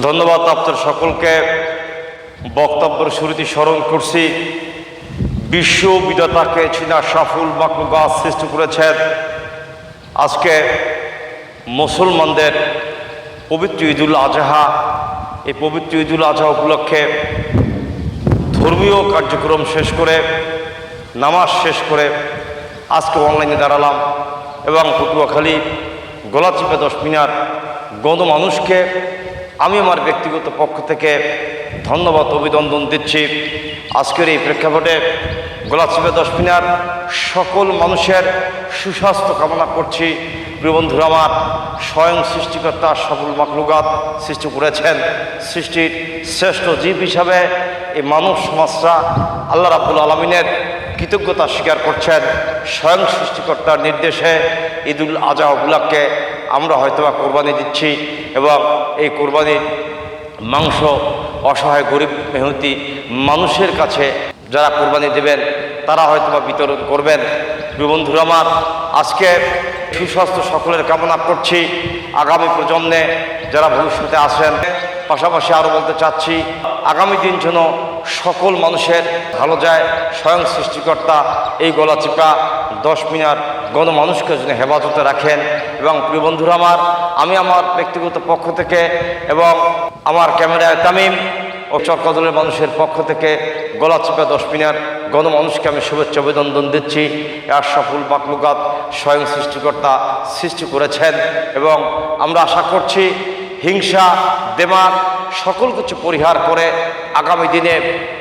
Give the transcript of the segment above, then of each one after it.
ধন্যবাদ আপনার সকলকে। বক্তব্যের শুরুতে স্মরণ করছি, বিশ্ব বিধাতাকে চীনা সাফুল মাকলুকা সৃষ্টি করেছেন। আজকে মুসলমানদের পবিত্র ঈদুল আজহা, এই পবিত্র ঈদুল আজহা উপলক্ষে ধর্মীয় কার্যক্রম শেষ করে, নামাজ শেষ করে আজকে অনলাইনে দাঁড়ালাম এবং পটুয়াখালী, গলাচিপে দশ মিনার গণমানুষকে আমি আমার ব্যক্তিগত পক্ষ থেকে ধন্যবাদ, অভিনন্দন দিচ্ছি। আজকের এই প্রেক্ষাপটে গোলাচিপে দশ মিনার সকল মানুষের সুস্বাস্থ্য কামনা করছি। বন্ধুরা আমার, স্বয়ং সৃষ্টিকর্তা সকল মাকলুগাত সৃষ্টি করেছেন। সৃষ্টির শ্রেষ্ঠ জীব হিসাবে এই মানব সমাজরা আল্লাহ রাবুল আলমিনের কৃতজ্ঞতা স্বীকার করছেন। স্বয়ং সৃষ্টিকর্তার নির্দেশে ঈদুল আজহা উপলক্ষে আমরা হয়তোবা কোরবানি দিচ্ছি এবং এই কোরবানির মাংস অসহায় গরিব মেহনতি মানুষের কাছে যারা কোরবানি দেবেন, তারা হয়তোবা বিতরণ করবেন। বন্ধুরা আমার, আজকে সুস্বাস্থ্য সকলের কামনা করছি। আগামী প্রজন্মে যারা ভবিষ্যতে আসেন পাশাপাশি আরও বলতে চাচ্ছি, আগামী দিন যেন সকল মানুষের ভালো যায়, স্বয়ং সৃষ্টিকর্তা এই গলাচিপা দশ মিনার গণমানুষকে যেন হেফাজতে রাখেন এবং প্রিয় বন্ধুরা আমার, আমি আমার ব্যক্তিগত পক্ষ থেকে এবং আমার ক্যামেরায় তামিম ও চক্রদলের মানুষের পক্ষ থেকে গলাচিপা দশ মিনার গণমানুষকে আমি শুভেচ্ছা অভিনন্দন দিচ্ছি। আর সফল মাকলুকাত স্বয়ং সৃষ্টিকর্তা সৃষ্টি করেছেন এবং আমরা আশা করছি হিংসা দেমাগ সকল কিছু পরিহার করে আগামী দিনে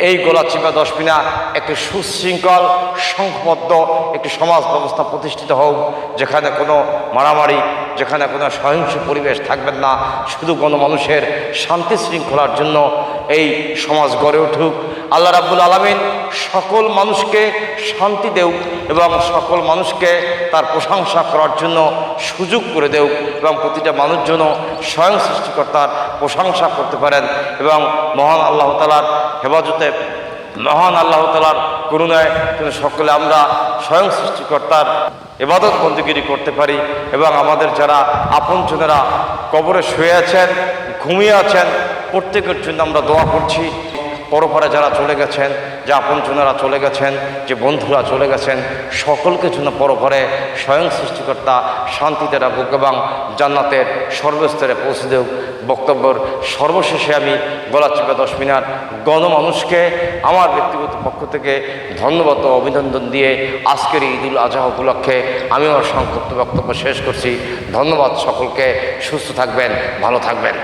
এই গোলাচিপা দশমিনা একটি সুশৃঙ্খল, সংঘবদ্ধ একটি সমাজ ব্যবস্থা প্রতিষ্ঠিত হোক, যেখানে কোনো মারামারি, যেখানে কোনো সহিংস পরিবেশ থাকবেন না, শুধু কোনো মানুষের শান্তি শৃঙ্খলার জন্য এই সমাজ গড়ে উঠুক। আল্লাহ রাব্বুল আলমিন সকল মানুষকে শান্তি দেউক এবং সকল মানুষকে তার প্রশংসা করার জন্য সুযোগ করে দেউক এবং প্রতিটা মানুষ যেন স্বয়ং সৃষ্টিকর্তার প্রশংসা করতে পারেন এবং মহান আল্লাহ তালার হেফাজতে মহান আল্লাহ তালার করুণায় কিন্তু সকলে আমরা স্বয়ং সৃষ্টিকর্তার এবাদত বন্দীগিরি করতে পারি এবং আমাদের যারা আপনজনেরা কবরে শুয়ে আছেন, ঘুমিয়ে আছেন, প্রত্যেকের জন্য আমরা দোয়া করছি। পরপরে যারা চলে গেছেন, যে আপনজনেরা চলে গেছেন, যে বন্ধুরা চলে গেছেন, সকলকে জন্য পরপরে স্বয়ং সৃষ্টিকর্তা শান্তিতে রাখুক এবং জান্নাতের সর্বস্তরে পৌঁছে দেব বক্তব্যর সর্বশেষে আমি গলাচিপা দশ মিনার গণমানুষকে আমার ব্যক্তিগত পক্ষ থেকে ধন্যবাদ ও অভিনন্দন দিয়ে আজকের এই ঈদুল আজহা উপলক্ষে আমি আমার সংক্ষিপ্ত বক্তব্য শেষ করছি। ধন্যবাদ সকলকে, সুস্থ থাকবেন, ভালো থাকবেন।